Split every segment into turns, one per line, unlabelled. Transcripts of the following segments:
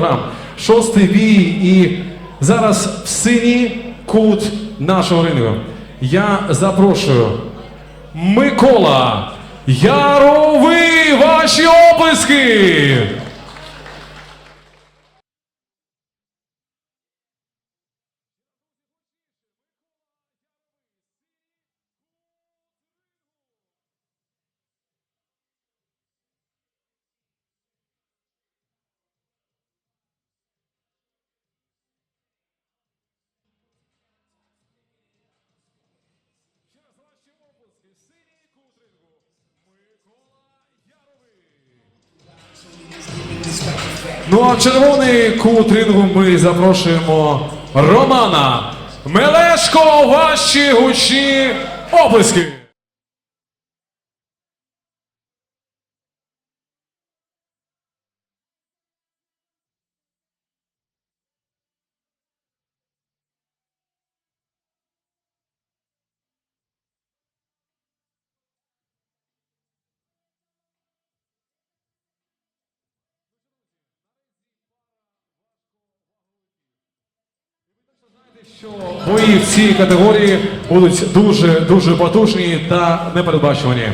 кг. Шостий бій і зараз в синій кут нашого рингу. Я запрошую Микола Яровий, ваші оплески! Ну а в червоний кут рингу ми запрошуємо Романа Мелешко, ваші гучні оплески! що бої в цій категорії будуть дуже дуже потужні та непередбачувані.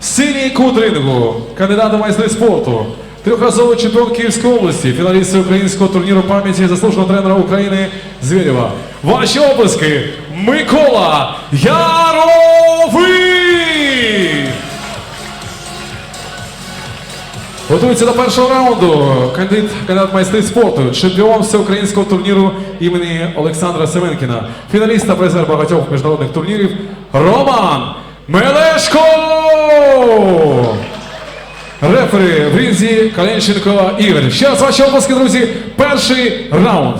Синій кут рингу, кандидат у майстри спорту, трьохразовий чемпіон Київської області, фіналіст українського турніру пам'яті заслуженого тренера України Звєрєва. Ваші оплески Микола Яровий! Готується до першого раунду. Кандидат, кандидат майстри спорту, чемпіон всеукраїнського турніру імені Олександра Семенкіна, фіналіст та призер багатьох міжнародних турнірів Роман Мелешко! Рефери в рінзі Каленченко Ігор. Ще раз ваші обласки, друзі. Перший раунд.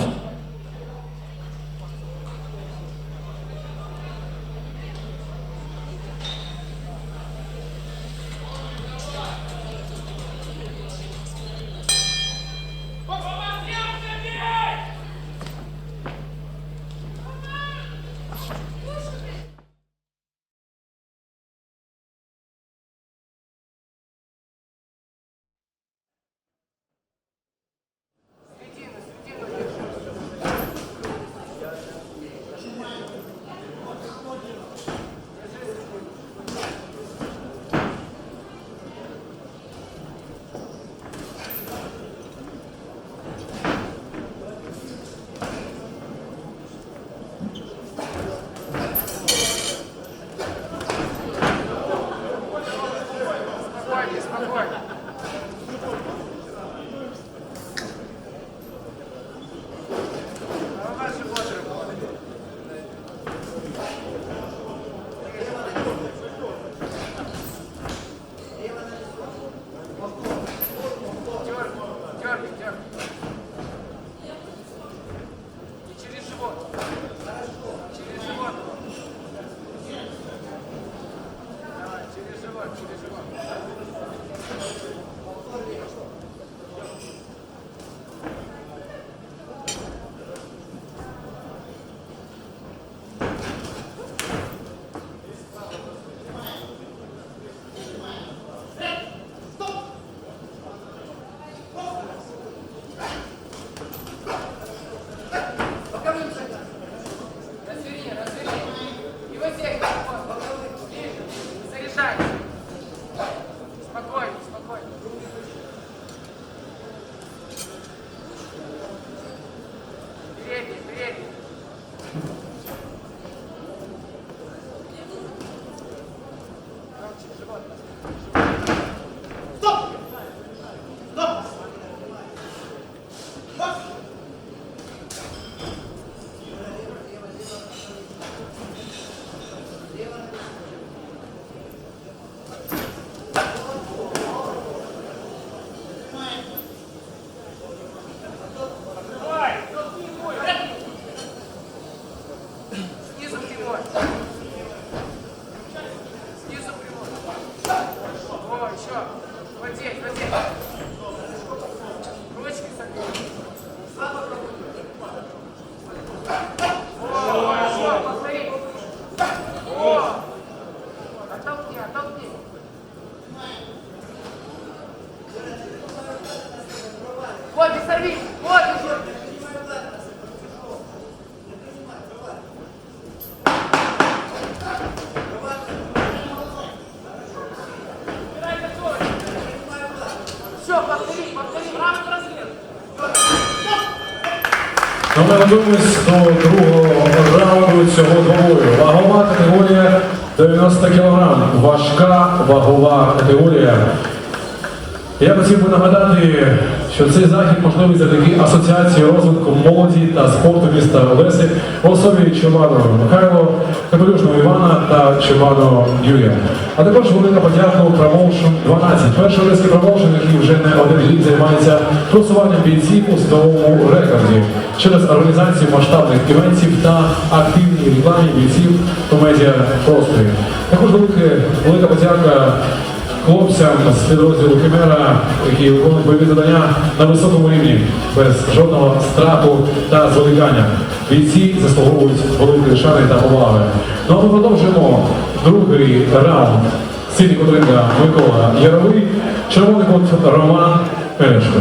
еще. Вот здесь, вот здесь. Цього двобою. Вагова категорія 90 кг. Важка вагова категорія. Я хотів би нагадати, що цей захід можливий завдяки асоціації розвитку молоді та спорту міста Олеси в особі Чубану Михайло, Капелюшного Івана та Чубану Юрія. А також велика подяка Промоушен 12. Перший олеський промоушен, який вже не один рік займається просуванням бійців у світовому рекорді через організацію масштабних івентів та рекламі бійців у медіапросторі. Також велика, подяка хлопцям з підрозділу Химера, які виконують бойові завдання на високому рівні, без жодного страху та зволікання. Бійці заслуговують великої шани та поваги. Ну а ми продовжуємо другий раунд. Сіді Котринка Микола Яровий, червоний кут Роман Пелешко.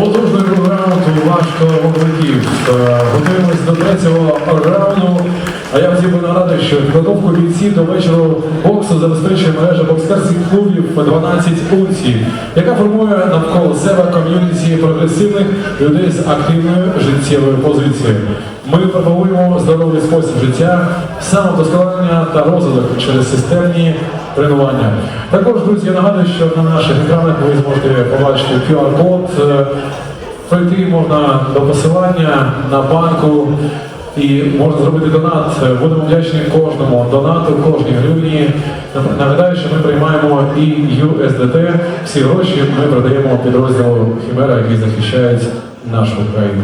Потужний друг раунду важко вогників. Е, Готуємось до третього раунду. А я хотів би нагадати, що підготовку бійців до вечору боксу забезпечує мережа боксерських клубів 12 унцій, яка формує навколо себе ком'юніті прогресивних людей з активною життєвою позицією. Ми пропагуємо здоровий спосіб життя, самовдосконалення та розвиток через системні тренування. Також, друзі, я нагадую, що на наших екранах ви зможете побачити QR-код. е, Пройти можна до посилання на банку і можна зробити донат. Будемо вдячні кожному донату, кожній гривні. Нагадаю, що ми приймаємо і USDT. Всі гроші ми продаємо підрозділу Хімера, який захищає нашу країну.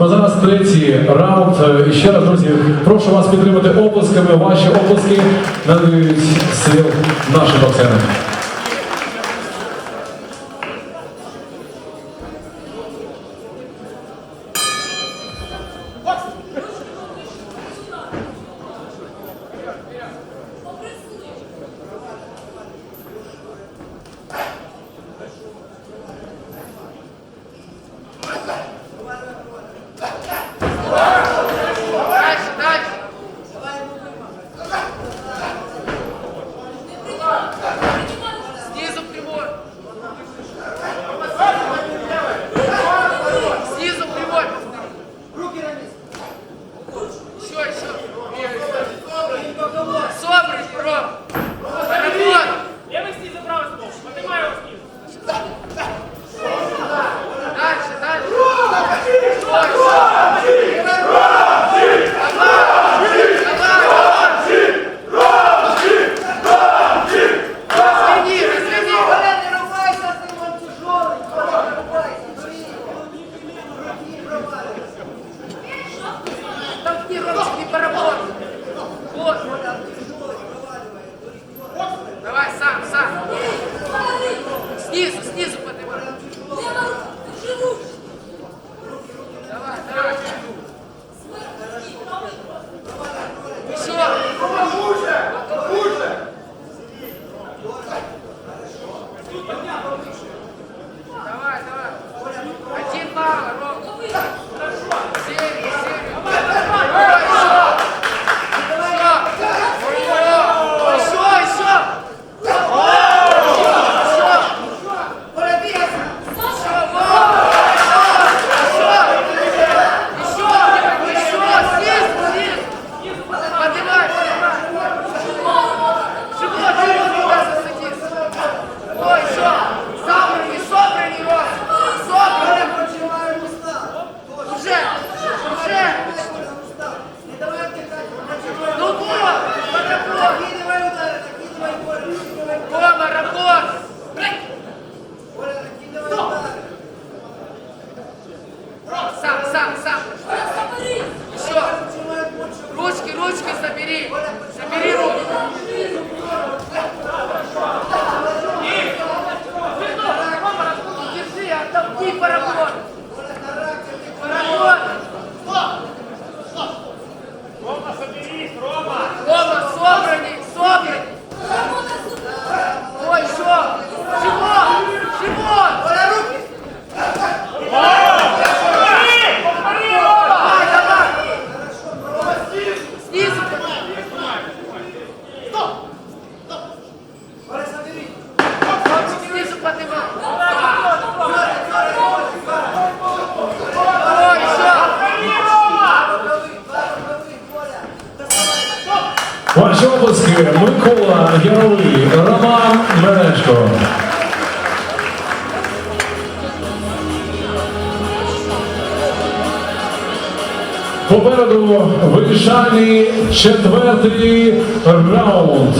Ну, зараз третій раунд. І ще раз, друзі, прошу вас підтримати оплесками. Ваші оплески надають сил нашим боксерам. Роман Меречко. Попереду вирішальний четвертий раунд.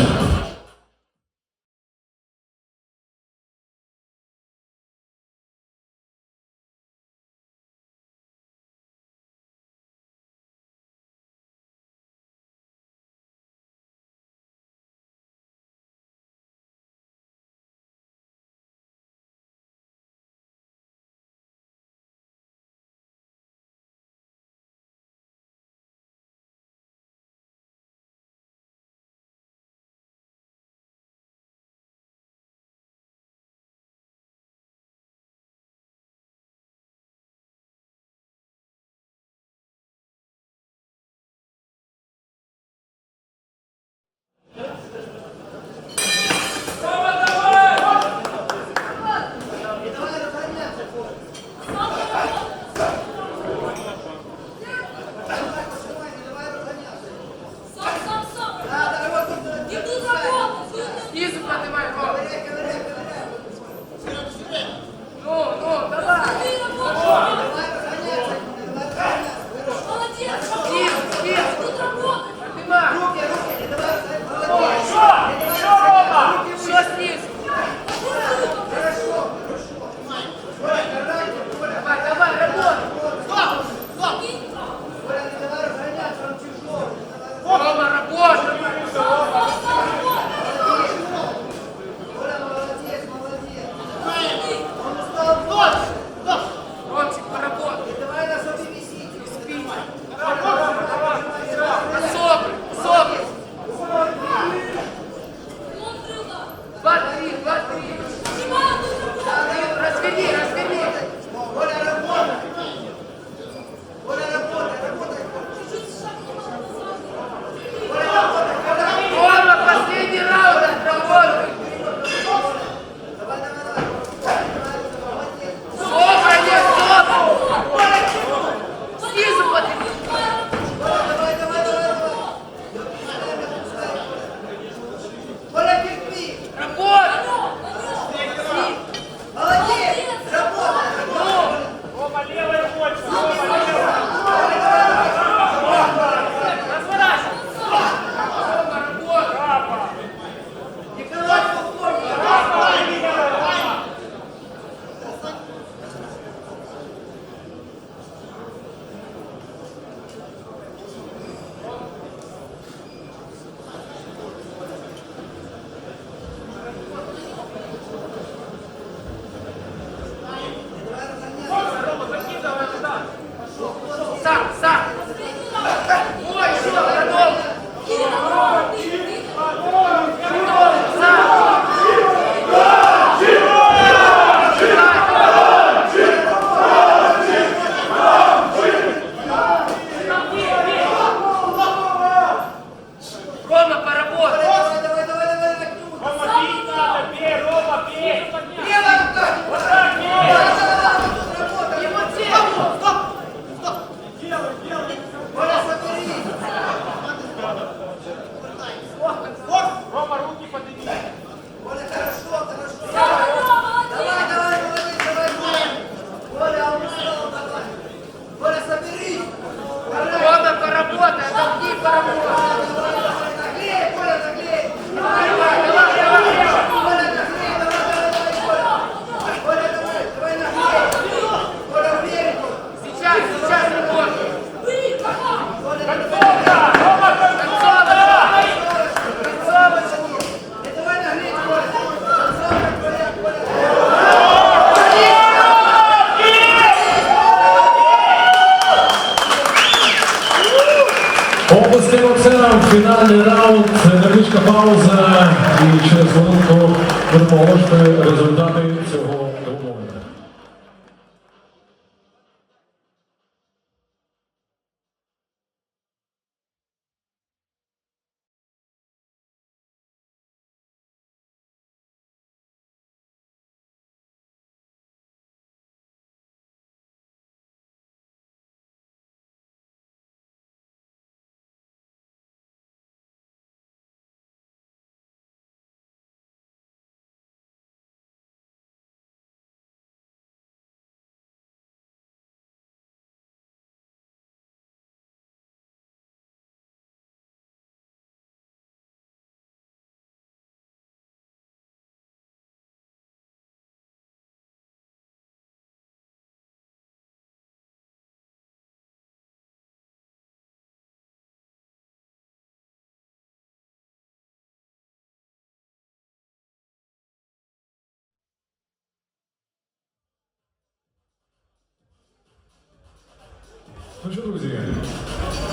Фінальний раунд, невеличка пауза. І через хвилинку ви поможете результати цього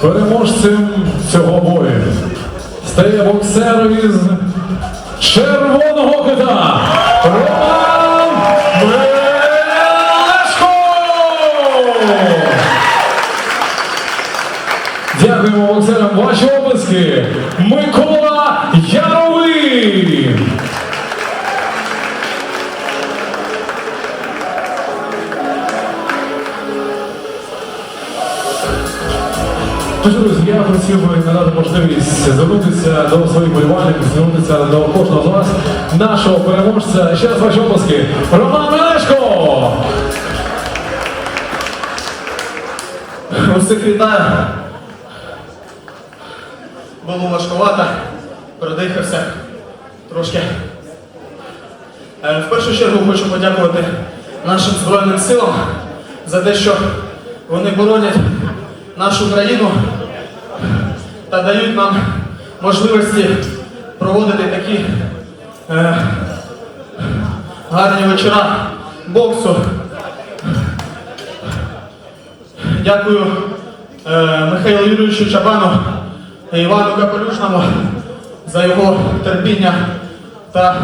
переможцем цього бою стає боксер із червоного кота Роман Мелешко! Дякуємо боксерам. Ваші облиски. Микола хотів би надати можливість звернутися до своїх болівальників, звернутися до кожного з вас, нашого переможця. Ще раз ваші обласки. Роман Мелешко!
Усіх вітаю. Було важкувато, продихався трошки. Е, В першу чергу хочу подякувати нашим Збройним силам за те, що вони боронять нашу країну та дають нам можливості проводити такі е, гарні вечора боксу. Дякую е, Михайлу Юрійовичу Чабану і Івану Капелюшному за його терпіння та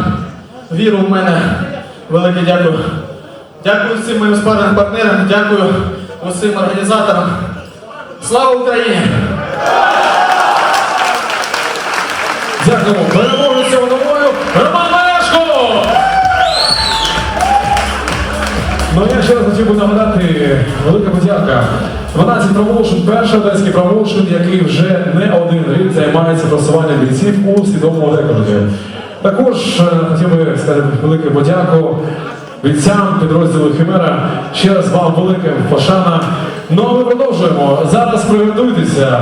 віру в мене. Велике дякую. Дякую всім моїм спарним партнерам, дякую усім організаторам. Слава Україні!
Дякуємо. Переможець цього Роман Мелешко! Ну я ще раз хотів би нагадати, велика подяка. 12 промоушен, перший одеський промоушен, який вже не один рік займається просуванням бійців у свідомому рекорді. Також е, хотів би сказати велику подяку бійцям підрозділу Химера. Ще раз вам велика пошана. Ну а ми продовжуємо. Зараз приготуйтеся.